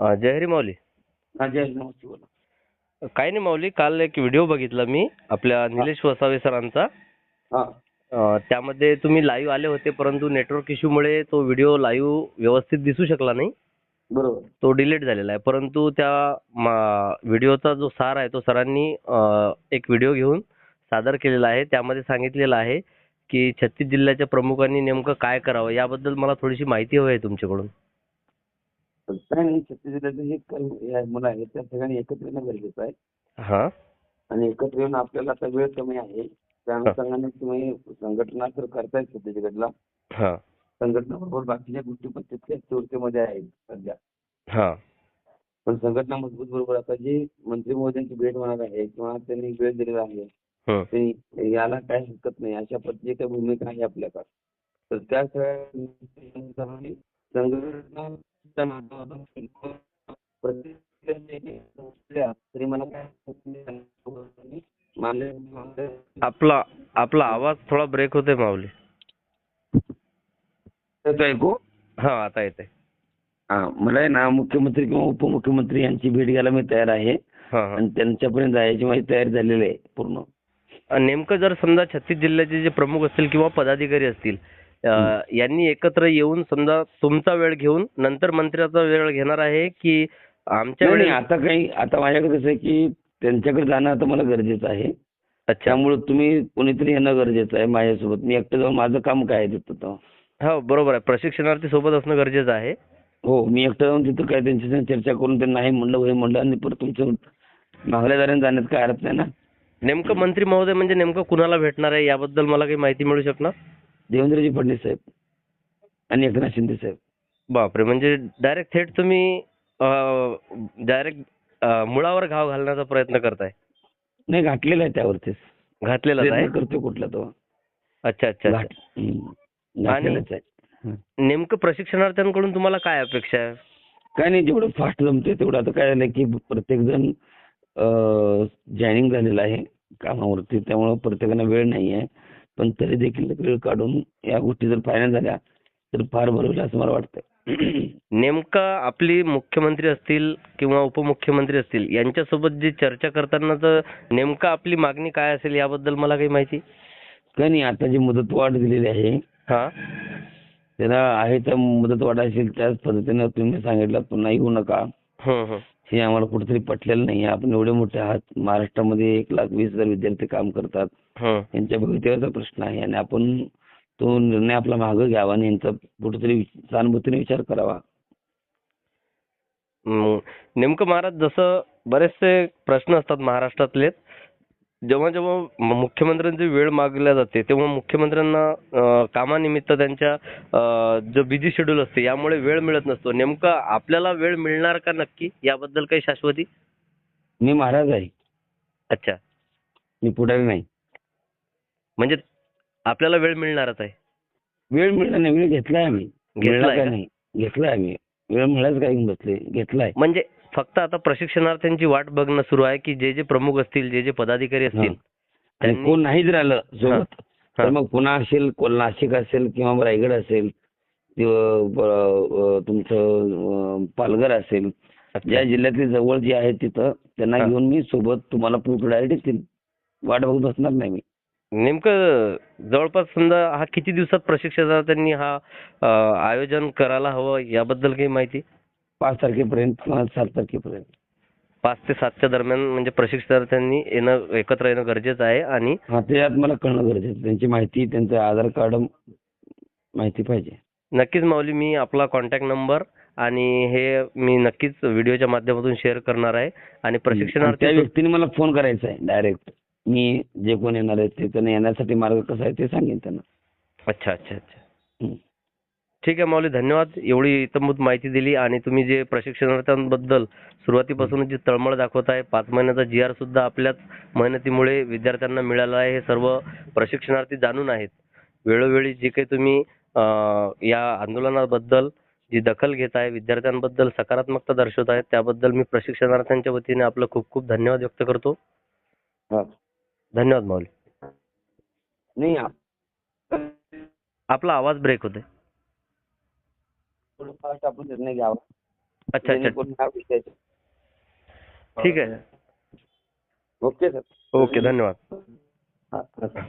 अ, जय हरी माऊली. हा बोला. काही नाही माऊली काल एक व्हिडिओ बघितला मी आपल्या निलेश वसावे सरांचा. त्यामध्ये तुम्ही लाईव्ह आले होते परंतु नेटवर्क इश्यूमुळे तो व्हिडिओ लाईव्ह व्यवस्थित दिसू शकला नाही. बरोबर. तो डिलीट झालेला आहे. परंतु त्या व्हिडिओचा जो सार आहे तो सरांनी एक व्हिडिओ घेऊन सादर केलेला आहे. त्यामध्ये सांगितलेलं आहे की छत्तीस जिल्ह्याच्या प्रमुखांनी नेमकं काय करावं याबद्दल मला थोडीशी माहिती हवी आहे तुमच्याकडून. काय नाही छत्तीस जिल्ह्याचे जे कर्म- हे मुलं आहेत त्या सगळ्यांनी एकत्र येणं गरजेचं आहे. हा. आणि एकत्र येऊन आपल्याला आता वेळ कमी आहे. त्या अनुषंगाने तुम्ही संघटना तर करताय छत्तीसगडला. हा. संघटनाबरोबर बाकीच्या गोष्टी पण तितक्याच चर्चेमध्ये आहेत सध्या. हा. पण संघटना मजबूत बरोबर आता जी मंत्री महोदयांची भेट होणार आहे किंवा त्यांनी वेळ दिलेला आहे हं. ते याला काय हरकत नाही अशा पद्धतीची काही भूमिका आहे आपल्याकडे. तर त्या सगळ्या माध्यमातून आपला आपला आवाज थोडा ब्रेक होतोय माऊली. ऐकू? हा आता येतंय. हा मला आहे ना मुख्यमंत्री किंवा उपमुख्यमंत्री यांची भेट घ्यायला मी तयार आहे. आणि त्यांच्यापर्यंत जायची माझी तयारी झालेली आहे पूर्ण. नेमकं जर समजा छत्तीस जिल्ह्याचे जे प्रमुख असतील किंवा पदाधिकारी असतील यांनी एकत्र येऊन समजा तुमचा वेळ घेऊन नंतर मंत्र्याचा वेळ घेणार आहे की आमच्या आता काही आता माझ्याकडे कसं आहे की त्यांच्याकडे जाणं आता मला गरजेचं आहे. त्यामुळे तुम्ही कोणीतरी येणं गरजेचं आहे माझ्यासोबत. मी एकटं जाऊन माझं काम काय आहे तिथं हो बरोबर आहे. प्रशिक्षणार्थी सोबत असणं गरजेचं आहे. हो मी एकटं जाऊन तिथं काय त्यांच्या संग चर्चा करून त्यांना नाही म्हणलं हे म्हणलं आणि परत तुमचं मागल्या दाराने जाण्यात काय अर्थ नाही ना? नेमकं मंत्री महोदय म्हणजे नेमकं कुणाला भेटणार आहे याबद्दल मला काही माहिती मिळू शकणार? देवेंद्रजी फडणवीस साहेब आणि एकनाथ शिंदे साहेब. बापरे म्हणजे डायरेक्ट थेट तुम्ही डायरेक्ट मुळावर घाव घालण्याचा प्रयत्न करताय. नाही घातलेलं आहे त्यावरतीच. घातलेलाच आहे? करतो कुठला तो. अच्छा अच्छा हं. नेमकं प्रशिक्षणार्थ्यांकडून तुम्हाला काय अपेक्षा आहे? काय नाही जेवढं फास्ट जमते तेवढं. आता काय झालं की प्रत्येक जण जॉईनिंग झालेलं आहे कामावरती. त्यामुळं प्रत्येकाला वेळ नाही आहे पण तरी देखील वेळ काढून या गोष्टी जर फायनल झाल्या तर फार बरं होईल असं मला वाटतं नेमका आपली मुख्यमंत्री असतील किंवा उपमुख्यमंत्री असतील यांच्यासोबत जी चर्चा करतानाच नेमका आपली मागणी काय असेल याबद्दल मला काही माहिती? काय नाही आता जी मुदतवाढ दिलेली आहे हा. त्याला आहे त्या मुदतवाढ असेल त्याच पद्धतीनं तुम्ही सांगितलं पुन्हा येऊ नका. हं, आम्हाला कुठेतरी पटलेलं नाही. आपण एवढे मोठे आहात. महाराष्ट्रामध्ये एक लाख वीस हजार विद्यार्थी काम करतात. हं. यांच्या भवितव्याचा प्रश्न आहे. आणि आपण तो निर्णय आपला मागं घ्यावा आणि यांचा कुठेतरी सहानुभूतीने विचार करावा. नेमकं महाराज जसं बरेचसे प्रश्न असतात महाराष्ट्रातले जेव्हा जेव्हा मुख्यमंत्र्यांची वेळ मागल्या जाते तेव्हा मुख्यमंत्र्यांना कामानिमित्त त्यांच्या जो बिझी शेड्यूल असते यामुळे वेळ मिळत नसतो. नेमकं आपल्याला वेळ मिळणार का नक्की? याबद्दल काही शाश्वती? मी महाराज आहे. अच्छा. मी पुढारी नाही. म्हणजे आपल्याला वेळ मिळणारच आहे. वेळ मिळाला नाही वेळ घेतलाय आम्ही. घेतलाय का? नाही? घेतलाय आम्ही. वेळ मिळायच काय बसले? घेतलाय. म्हणजे फक्त आता प्रशिक्षणार्थ्यांची वाट बघणं सुरू आहे की जे जे प्रमुख असतील जे जे पदाधिकारी असतील आणि कोण नाही जर आलं सोबत. तर मग पुन्हा असेल नाशिक असेल किंवा रायगड असेल तुमचं पालघर असेल. ज्या जिल्ह्यातली जवळ जे आहे तिथं त्यांना. घेऊन मी सोबत तुम्हाला डायरेक्ट येतील वाट बघत बसणार नाही मी नेमकं जवळपास समजा हा किती दिवसात प्रशिक्षणार्थ्यांनी हा आयोजन करायला हवं याबद्दल काही माहिती पाच तारखेपर्यंत सात तारखेपर्यंत. पाच ते सातच्या दरम्यान म्हणजे प्रशिक्षणार्थ्यांनी येणं एकत्र येणं गरजेचं आहे आणि हा त्यात मला कळणं गरजेचं आहे. त्यांची माहिती त्यांचं आधार कार्ड माहिती पाहिजे. नक्कीच माऊली मी आपला कॉन्टॅक्ट नंबर आणि हे मी नक्कीच व्हिडिओच्या माध्यमातून शेअर करणार आहे. आणि आणि प्रशिक्षणार्थी त्या व्यक्तीने मला फोन करायचा आहे डायरेक्ट मी जे कोण येणार आहेत ते त्यांना येण्यासाठी मार्ग कसा आहे ते सांगेन त्यांना. अच्छा अच्छा अच्छा. हं. ठीक आहे माऊली धन्यवाद. एवढी इतंभूत माहिती दिली आणि तुम्ही जे प्रशिक्षणार्थ्यांबद्दल सुरुवातीपासून जी तळमळ दाखवत आहे पाच महिन्याचा जी आर सुद्धा आपल्याच मेहनतीमुळे विद्यार्थ्यांना मिळाला आहे हे सर्व प्रशिक्षणार्थी जाणून आहेत. वेळोवेळी जे काही तुम्ही या आंदोलनाबद्दल जी दखल घेत आहे विद्यार्थ्यांबद्दल सकारात्मकता दर्शवत आहेत त्याबद्दल मी प्रशिक्षणार्थ्यांच्या वतीने आपलं खूप खूप धन्यवाद व्यक्त करतो. धन्यवाद माऊली. नाही आप- आपला आवाज ब्रेक होतोय. फास्ट आपण निर्णय घ्यावा. अच्छा. विषय ठीक आहे. Okay sir. ओके धन्यवाद. हा.